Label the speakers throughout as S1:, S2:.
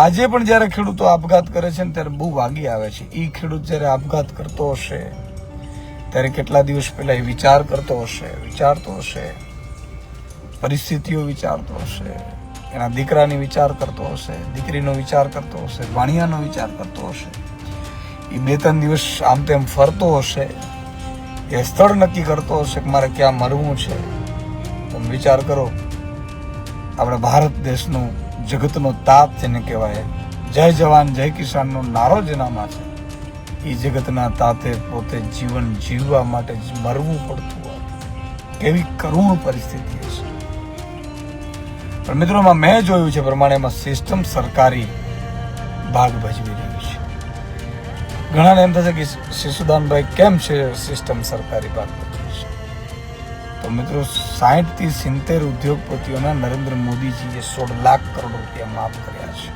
S1: આજે પણ જ્યારે ખેડૂતો આપઘાત કરે છે ને ત્યારે બહુ વાગી આવે છે. એ ખેડૂત જ્યારે આપઘાત કરતો હશે, ત્યારે કેટલા દિવસ પહેલા એ વિચાર કરતો હશે, વિચારતો હશે, પરિસ્થિતિઓ વિચારતો હશે, એના દીકરાની વિચાર કરતો હશે, દીકરીનો વિચાર કરતો હશે, વાણિયાનો વિચાર કરતો હશે. એ બે ત્રણ દિવસ આમ તેમ ફરતો હશે, એ સ્થળ નક્કી કરતો હશે કે મારે ક્યાં મરવું છે. તમે વિચાર કરો, આપણે ભારત દેશનું જગતનો તાત જેને કહેવાય, જય જવાન, જય કિસાનનો નારો જેનામાં છે એ જગતના તાતે પોતે જીવન જીવવા માટે જ મરવું પડતું હોય. કેવી કરુણ પરિસ્થિતિ હશે પણ મિત્રોમાં મેં જોયું છે પ્રમાણે એમાં સિસ્ટમ સરકારી ભાગ ભજવી રહ્યું છે. ઘણાને એમ થશે કે શિશુદાનભાઈ કેમ છે સિસ્ટમ સરકારી ભાગ તો મિત્રો સાહીઠથી સિત્તેર ઉદ્યોગપતિઓના નરેન્દ્ર મોદીજીએ સોળ લાખ કરોડ રૂપિયા માફ કર્યા છે.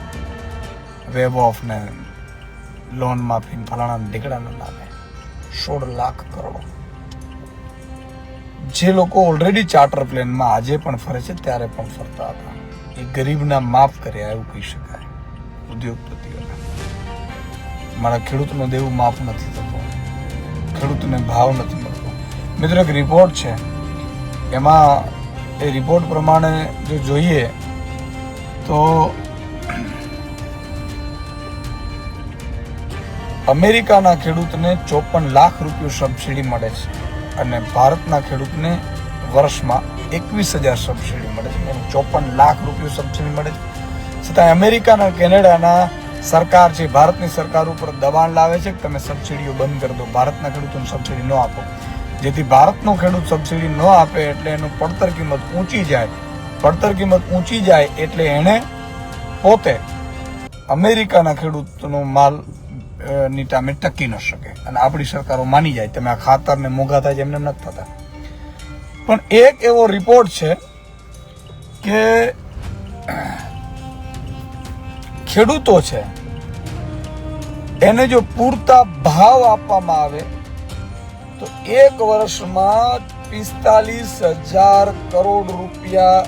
S1: વેબ ઓફ ને લોન માફી ફલાણા ઢીકડાના નામે સોળ લાખ કરોડ. જે લોકો ઓલરેડી ચાર્ટર પ્લેનમાં આજે પણ ફરે છે, ત્યારે પણ ફરતા હતા. એ ગરીબના માફ કર્યા, એવું કહી શકાય, ઉદ્યોગપતિઓને. મારા ખેડૂતનો દેવું માફ નથી થતો. ખેડૂતને ભાવ નથી મળતો. મિત્રો, એક રિપોર્ટ છે. એમાં એ રિપોર્ટ પ્રમાણે જો જોઈએ, તો અમેરિકાના ખેડૂતને ચોપન લાખ રૂપિયા સબસિડી મળે છે અને ભારતના ખેડૂતને વર્ષમાં એકવીસ હજાર સબસિડી મળે છે. ચોપન લાખ રૂપિયા સબસિડી મળે છે. છતાં અમેરિકાના, કેનેડાના સરકાર છે, ભારતની સરકાર ઉપર દબાણ લાવે છે કે તમે સબસિડીઓ બંધ કરી દો. ભારતના ખેડૂતોને સબસિડી ન આપો. જેથી ભારતનો ખેડૂત સબસિડી ન આપે એટલે એનું પડતર કિંમત ઊંચી જાય. પડતર કિંમત ઊંચી જાય એટલે એણે પોતે અમેરિકાના ખેડૂતનો માલની ટામે ટકી ન શકે. અને આપણી સરકારો માની જાય તમે આ ખાતરને મોંઘા થાય છે, એમને નથી થતા. પણ એક એવો રિપોર્ટ છે કે ખેડૂતો છે, એને જો પૂરતા ભાવ આપવામાં આવે તો એક વર્ષમાં પિસ્તાલીસ હજાર કરોડ રૂપિયા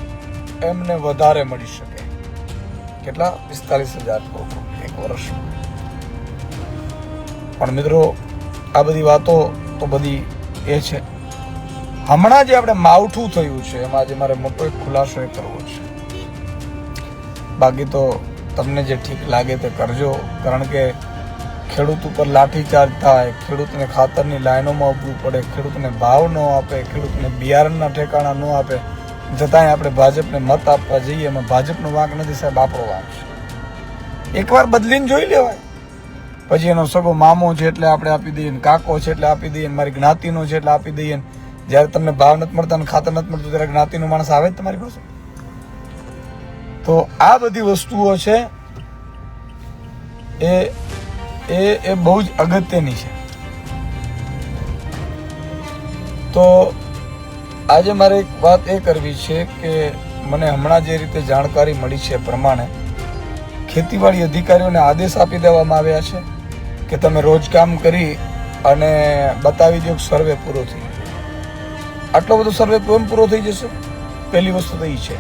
S1: એમને વધારે મળી શકે. કેટલા? પિસ્તાલીસ હજાર કરોડ એક વર્ષમાં. પણ મિત્રો, આ બધી વાતો તો બધી એ છે. હમણાં જે આપણે માવઠું થયું છે, એમાં આજે મારે મોટો એક ખુલાસો એ કરવો છે. બાકી તો તમને જે ઠીક લાગે તે કરજો, કારણ કે ખેડૂત ઉપર લાઠીચાર્જ થાય ખેડૂતને ખાતરની લાઈનોમાં ઉભવું પડે, ખેડૂતને ભાવ ન આપે, ખેડૂતને બિયારણના ઠેકાણા ન આપે છતાંય આપણે ભાજપને મત આપવા જઈએ એમાં ભાજપનો વાંક નથી સાહેબ, આપણો વાંક એકવાર બદલીને જોઈ લેવાય. પછી એનો સગો મામો છે એટલે આપણે આપી દઈએ ને કાકો છે એટલે આપી દઈએ ને મારી જ્ઞાતિનો છે એટલે આપી દઈએ ને. જ્યારે તમને ભાવ નથી મળતા અને ખાતર નથી મળતું ત્યારે જ્ઞાતિનો માણસ આવે જ તમારી પાસે. તો આ બધી વસ્તુઓ છે એ એ એ બહુ જ અગત્યની છે. તો આજે મારે એક વાત એ કરવી છે કે મને હમણાં જે રીતે જાણકારી મળી છે પ્રમાણે, ખેતીવાડી અધિકારીઓને આદેશ આપી દેવામાં આવ્યા છે કે તમે રોજ કામ કરી અને બતાવી દો સર્વે પૂરો થઈ આટલો બધો સર્વે કેમ પૂરો થઈ જશે? પહેલી વસ્તુ તો એ છે.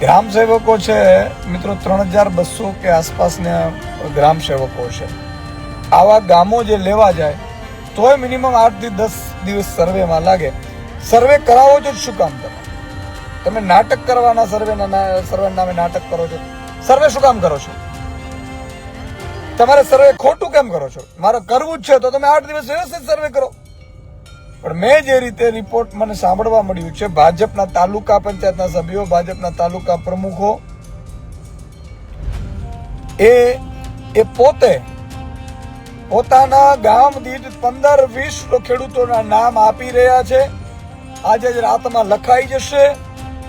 S1: ગ્રામ સેવકો છે, મિત્રો, ત્રણ હજાર બસો કે આસપાસના ગ્રામ સેવકો છે. આવા ગામો જે લેવા જાય, તોય મિનિમમ આઠથી દસ દિવસ સર્વેમાં લાગે. સર્વે કરાવો છો શું કામ તમે તમે નાટક કરવાના સર્વેના સર્વે નામે નાટક કરો છો. સર્વે શું કામ કરો છો? તમારે સર્વે ખોટું કેમ કરો છો? મારે કરવું જ છે તો તમે આઠ દિવસ વ્યવસ્થિત સર્વે કરો. પણ મેં જે રીતે રિપોર્ટ મને સાંભળવા મળ્યું છે, ભાજપના તાલુકા પંચાયતના સભ્યો, ભાજપના તાલુકા પ્રમુખો, એ એ પોતે પોતાના ગામ દીઠ પંદર, વીસ ખેડૂતોના નામ આપી રહ્યા છે. આજે જ રાતમાં લખાઈ જશે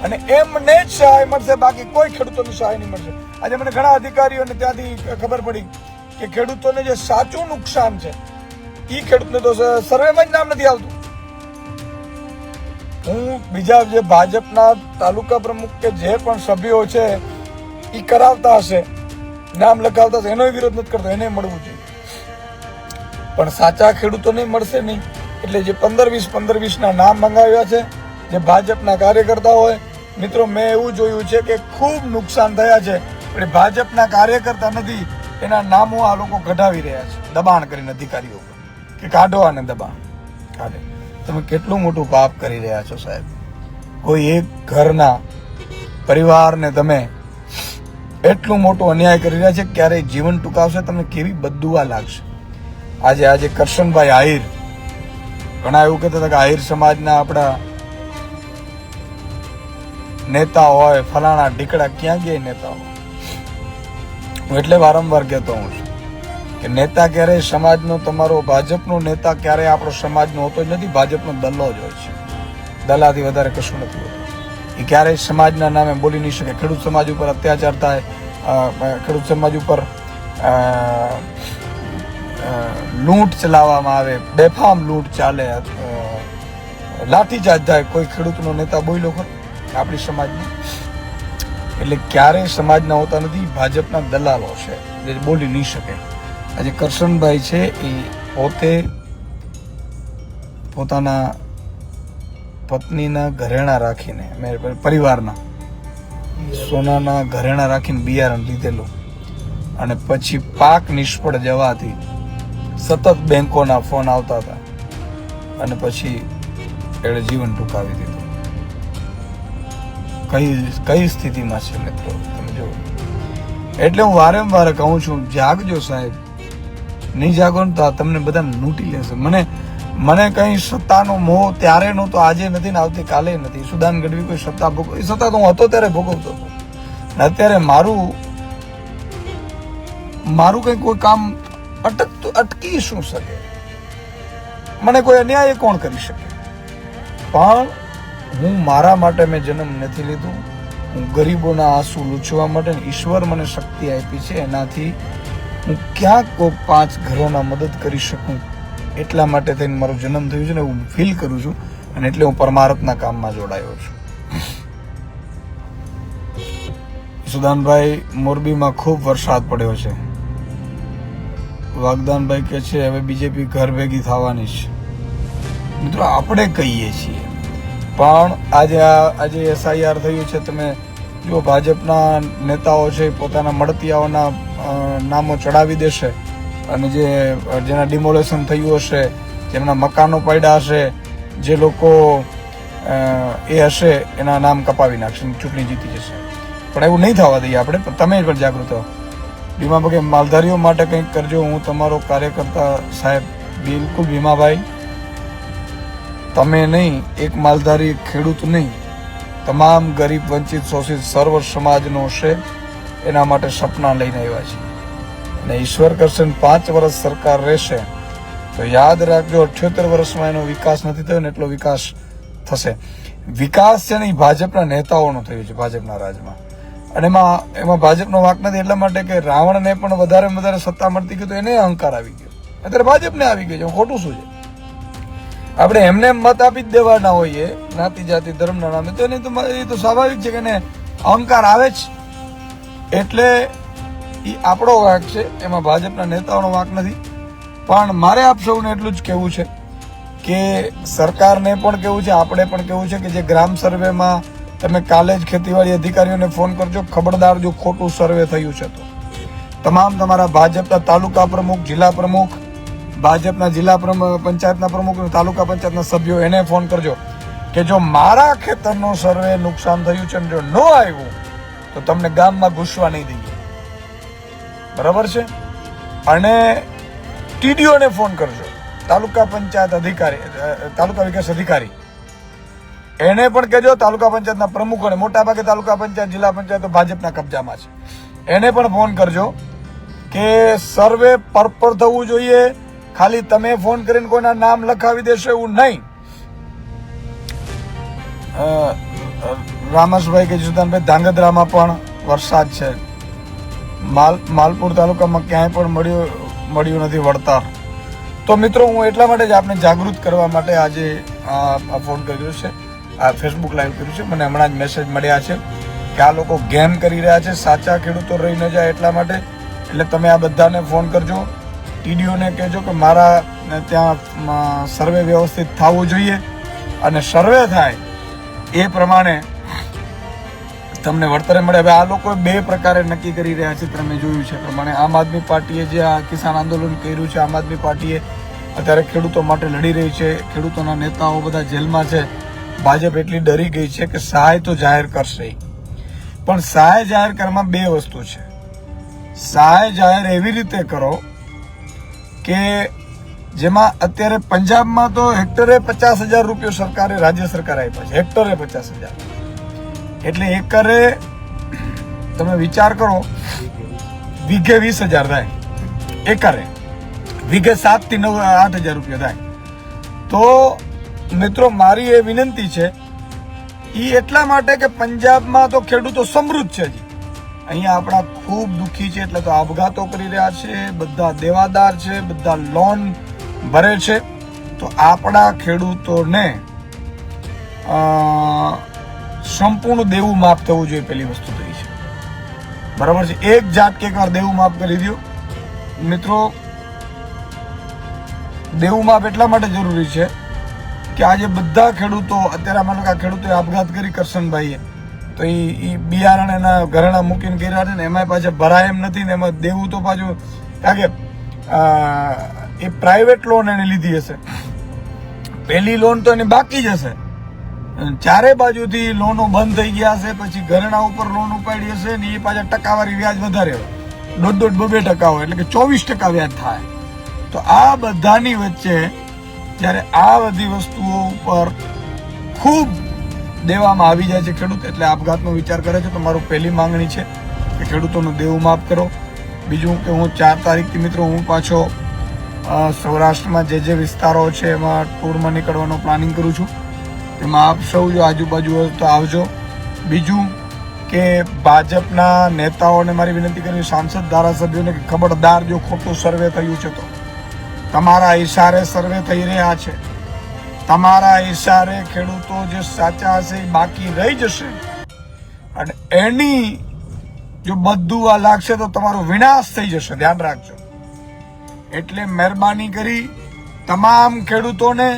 S1: અને એમને જ સહાય મળશે, બાકી કોઈ ખેડૂતોની સહાય નહીં મળશે. આજે મને ઘણા અધિકારીઓને ત્યાંથી ખબર પડી કે ખેડૂતોને જે સાચું નુકસાન છે એ ખેડૂતને તો સર્વેમાં જ નામ નથી આવતું. હું બીજા જે ભાજપના તાલુકા પ્રમુખ કે જે પણ સભ્યો છે એ કરાવતા હશે, નામ લખાવતા હશે, એનો વિરોધ નથી કરતો, એને મળવું જોઈએ. પણ સાચા ખેડૂતોને મળશે નહીં. એટલે જે પંદર વીસ પંદર વીસના નામ મંગાવ્યા છે, જે ભાજપના કાર્યકર્તા હોય, મિત્રો, મેં એવું જોયું છે કે ખૂબ નુકસાન થયા છે, પણ એ ભાજપના કાર્યકર્તા નથી, એના નામો આ લોકો કઢાવી રહ્યા છે, દબાણ કરીને અધિકારીઓ કે કાઢો આને દબાણ. કાઢે. તમે કેટલું મોટું પાપ કરી રહ્યા છો સાહેબ? કોઈ એક ઘરના પરિવારને તમે એટલું મોટું અન્યાય કરી રહ્યા છે, ક્યારેય જીવન ટૂંકાવશે, તમને કેવી બદુઆ લાગશે? આજે આજે કરશનભાઈ આહિર. ઘણા એવું કહેતા હતા કે આહિર સમાજના આપણા નેતા હોય, ફલાણા ઢીકડા ક્યાં ગયા નેતા નેતાઓ હું એટલે વારંવાર કહેતો હું છું કે નેતા ક્યારેય સમાજનો તમારો, ભાજપનો નેતા ક્યારેય આપણો સમાજનો હોતો જ નથી, ભાજપનો દલ્લો જ હોય છે. દલાથી વધારે કશું નથી હોતું. એ ક્યારેય સમાજના નામે બોલી નહીં શકે. ખેડૂત સમાજ ઉપર અત્યાચાર થાય ખેડૂત સમાજ ઉપર લૂંટ ચલાવવામાં આવે બેફામ લૂંટ ચાલે અ, લાઠીચાર્જ થાય કોઈ ખેડૂતનો નેતા બોલ્યો ખરો? આપણી સમાજમાં? એટલે ક્યારેય સમાજના હોતા નથી ભાજપના દલાલો છે જે બોલી નહીં શકે. આજે કરશનભાઈ છે એ પોતે પોતાના પત્નીના ઘરેણા રાખીને પરિવારના સોનાના ઘરેણા રાખીને બિયારણ લીધેલું. અને પછી પાક નિષ્ફળ જવાથી સતત બેંકોના ફોન આવતા હતા અને પછી એણે જીવન ટૂંકાવી દીધું. કઈ કઈ સ્થિતિમાં છે મિત્રો? તમે જો એટલે હું વારંવાર કહું છું, જાગજો સાહેબ. નહીં જાગો ને તો તમને બધા લૂંટી લેશે. મને મને કઈ સત્તાનો મોહ ત્યારે નહોતો આજે નથી ને આવતી કાલે નથી. સુદાન ગઢવી કોઈ સત્તા ભોગવ, એ સત્તા તો હું હતો ત્યારે ભોગવતો અત્યારે મારું મારું કઈ કોઈ કામ અટકતું, અટકી શું શકે? મને કોઈ અન્યાય કોણ કરી શકે? પણ હું મારા માટે મેં જન્મ નથી લીધો. હું ગરીબોના આંસુ લૂછવા માટે ઈશ્વર મને શક્તિ આપી છે. એનાથી હું ક્યાંક કોઈ પાંચ ઘરોના મદદ કરી શકું. એટલા માટે થઈને મારો જન્મ થયો છે ને હું ફીલ કરું છું અને એટલે હું પરમારથના કામમાં જોડાયો છું. સુદાનભાઈ મોરબીમાં ખૂબ વરસાદ પડ્યો છે. વાગદાનભાઈ કે છે, હવે બીજેપી ઘર ભેગી થવાની છે. મિત્રો, આપણે કહીએ છીએ. પણ આજે આ, આજે એસઆઈઆર થયું છે, તમે જો ભાજપના નેતાઓ છે, એ પોતાના મળતિયાઓના નામો ચડાવી દેશે. અને જે, જેના ડિમોલેશન થયું હશે, જેમના મકાનો પડ્યા હશે, જે લોકો એ હશે, એના નામ કપાવી નાખશે, ચૂંટણી જીતી જશે. પણ એવું નહીં થવા દઈએ આપણે, પણ તમે પણ જાગૃત હો ભીમા ભગે માલધારીઓ માટે કંઈક કરજો. હું તમારો કાર્યકર્તા સાહેબ બિલકુલ ભીમાભાઈ. તમે નહીં, એક માલધારી ખેડૂત નહીં. તમામ ગરીબ વંચિત શોષિત સર્વ સમાજનો છે. એના માટે સપના લઈને આવ્યા છે. અને ઈશ્વર કરશે પાંચ વર્ષ સરકાર રહેશે, તો યાદ રાખજો, અઠ્યોતેર વર્ષમાં એનો વિકાસ નથી થયો ને એટલો વિકાસ થશે. વિકાસ છે ને ભાજપના નેતાઓનો થયો છે, ભાજપના રાજમાં. અને એમાં એમાં ભાજપનો વાંક નથી, એટલા માટે કે રાવણને પણ વધારે વધારે સત્તા મળતી ગઈ તો એને અહંકાર આવી ગયો. અત્યારે ભાજપને આવી ગયો છે ખોટું શું છે? આપણે એમને એમ મત આપી જ દેવાના હોઈએ, જ્ઞાતિ, જાતિ, ધર્મના નામે, તો એને તો એ તો સ્વાભાવિક છે કે એને અહંકાર આવે જ. એટલે એ આપણો વાંક છે, એમાં ભાજપના નેતાઓનો વાંક નથી. પણ મારે આપ સૌને એટલું જ કહેવું છે કે સરકારને પણ કેવું છે, આપણે પણ કેવું છે કે જે ગ્રામ સર્વેમાં તમે કાલે જ ખેતીવાડી અધિકારીઓને ફોન કરજો. ખબરદાર જો ખોટું સર્વે થયું છે તો. તમામ તમારા ભાજપના તાલુકા પ્રમુખ, જિલ્લા પ્રમુખ, ભાજપના જિલ્લા પંચાયતના પ્રમુખ તાલુકા પંચાયતના સભ્યો, એને ફોન કરજો કે જો મારા ખેતરનો સર્વે નુકસાન થયું છે જો ન આવ્યું, તો તમને ગામમાં ઘૂસવા નહીં દઈએ. બરાબર છે? અને ટીડીઓને ફોન કરજો. તાલુકા પંચાયત અધિકારી તાલુકા વિકાસ અધિકારી એને પણ કહેજો તાલુકા પંચાયતના પ્રમુખોને મોટા ભાગે તાલુકા પંચાયત, જિલ્લા પંચાયત ભાજપના કબજામાં છે. એને પણ ફોન કરજો કે સર્વે પરપર થવું જોઈએ. ખાલી તમે ફોન કરીને કોઈના નામ લખાવી દેશો એવું નહીં. રામસભાઈ કે જુદાનભાઈ ધાંગધ્રામાં પણ વરસાદ છે. માલ, માલપુર તાલુકામાં ક્યાંય પણ મળ્યું મળ્યું નથી વળતર. તો મિત્રો, હું એટલા માટે જ આપને જાગૃત કરવા માટે આજે આ ફોન કર્યો છે. આ ફેસબુક લાઈવ કર્યું છે. મને હમણાં જ મેસેજ મળ્યા છે કે આ લોકો ગેમ કરી રહ્યા છે. સાચા ખેડૂતો રહી ન જાય એટલા માટે. એટલે તમે આ બધાને ફોન કરજો. ટીડીઓને કહેજો કે મારા ત્યાં સર્વે વ્યવસ્થિત થવું જોઈએ. અને સર્વે થાય એ પ્રમાણે તમને વળતરે મળે. હવે આ લોકો બે પ્રકારે નક્કી કરી રહ્યા છે. તમે જોયું છે પ્રમાણે આમ આદમી પાર્ટીએ જે આ કિસાન આંદોલન કર્યું છે, આમ આદમી પાર્ટીએ અત્યારે ખેડૂતો માટે લડી રહી છે. ખેડૂતોના નેતાઓ બધા જેલમાં છે. ભાજપ એટલી ડરી ગઈ છે કે સહાય તો જાહેર કરશે. પણ સહાય જાહેર કરવામાં બે વસ્તુ છે. સહાય જાહેર એવી રીતે કરો કે જેમાં અત્યારે પંજાબમાં તો હેક્ટરે પચાસ હજાર રૂપિયો સરકારે, રાજ્ય સરકાર આપ્યા છે. હેક્ટરે પચાસ હજાર. એટલે એકરે તમે વિચાર કરો, વીઘે વીસ હજાર થાય. એકરે. વીઘે સાતથી નવ, આઠ હજાર રૂપિયા થાય. તો મિત્રો, મારી એ વિનંતી છે એ એટલા માટે કે પંજાબમાં તો ખેડૂતો સમૃદ્ધ છે હજી. અહીંયા આપણા ખૂબ દુઃખી છે, એટલે તો આપઘાતો કરી રહ્યા છે, બધા દેવાદાર છે, બધા લોન ભરે છે. તો આપણા ખેડૂતોને સંપૂર્ણ દેવું માફ થવું જોઈએ પેલી વસ્તુ તો છે. બરાબર છે? એક જાત કે એકવાર દેવું માફ કરી દો મિત્રો, દેવું માફ એટલા માટે જરૂરી છે કે આજે બધા ખેડૂતો, અત્યારે માનો કે ખેડૂતોએ આપઘાત કરી કરશનભાઈએ. તો એ એ બિયારણ એના ઘરેણા મૂકીને કર્યા છે ને એમાં પાછા ભરાય એમ નથી ને એમાં દેવું તો પાછું, કારણ કે એ પ્રાઇવેટ લોન એને લીધી હશે. પહેલી લોન તો એની બાકી જ હશે. ચારે બાજુથી લોનો બંધ થઈ ગયા હશે પછી ઘરેણા ઉપર લોન ઉપાડી હશે ને એ પાછા ટકાવારી વ્યાજ વધારે હોય. દોઢ દોઢ બબે ટકા હોય, એટલે કે ચોવીસ ટકા વ્યાજ થાય. તો આ બધાની વચ્ચે જ્યારે આ બધી વસ્તુઓ ઉપર ખૂબ દેવામાં આવી જાય છે ખેડૂત, એટલે આપઘાતનો વિચાર કરે છે. તો મારું પહેલી માંગણી છે કે ખેડૂતોનું દેવું માફ કરો. બીજું કે હું ચાર તારીખથી મિત્રો હું પાછો સૌરાષ્ટ્રમાં જે જે વિસ્તારો છે એમાં ટૂરમાં નીકળવાનું પ્લાનિંગ કરું છું. તેમાં આપ સૌ જો આજુબાજુ હોય તો આવજો. બીજું કે ભાજપના નેતાઓને મારી વિનંતી કરી, સાંસદ ધારાસભ્યોને ખબરદાર જો ખોટું સર્વે થયું છે તો. તમારા ઈશારે સર્વે થઈ રહ્યા છે. તમારા ઈશારે ખેડૂતો જે સાચા હશે એ બાકી રહી જશે. અને એની જો બધું આ લાગશે તો તમારો વિનાશ થઈ જશે. ધ્યાન રાખજો. એટલે મહેરબાની કરી તમામ ખેડૂતોને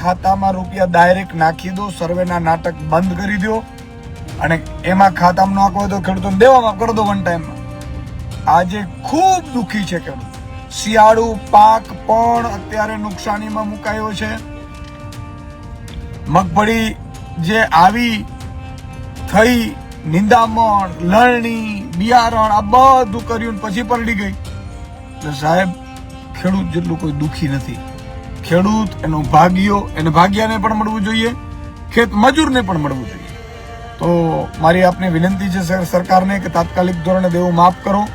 S1: ખાતામાં રૂપિયા ડાયરેક્ટ નાખી દો, સર્વેના નાટક બંધ કરી દો અને એમાં ખાતામાં હોય તો ખેડૂતોને દેવામાં કરી દો વન ટાઈમમાં આજે ખૂબ દુઃખી છે ખેડૂત. શિયાળુ પાક પણ અત્યારે નુકસાનીમાં મુકાયો છે. મગફળી જે આવી થઈ, નિંદામણ, લણણી, બિયારણ, આ બધું કર્યું પછી પરડી ગઈ. એટલે સાહેબ, ખેડૂત જેટલું કોઈ દુઃખી નથી. ખેડૂત એનો ભાગ્યો, એને ભાગ્યાને પણ મળવું જોઈએ, ખેત મજૂરને પણ મળવું જોઈએ. તો મારી આપને વિનંતી છે, સર, સરકારને, કે તાત્કાલિક ધોરણે દેવું માફ કરો.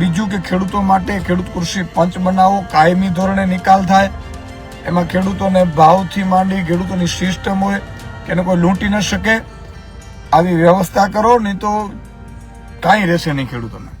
S1: બીજું કે ખેડૂતો માટે ખેડૂત કૃષિ પંચ બનાવો, કાયમી ધોરણે નિકાલ થાય. એમાં ખેડૂતોને ભાવથી માંડી ખેડૂતોની સિસ્ટમ હોય કે એને કોઈ લૂંટી ન શકે. આવી વ્યવસ્થા કરો, નહીં તો કાંઈ રહેશે નહીં ખેડૂતોને.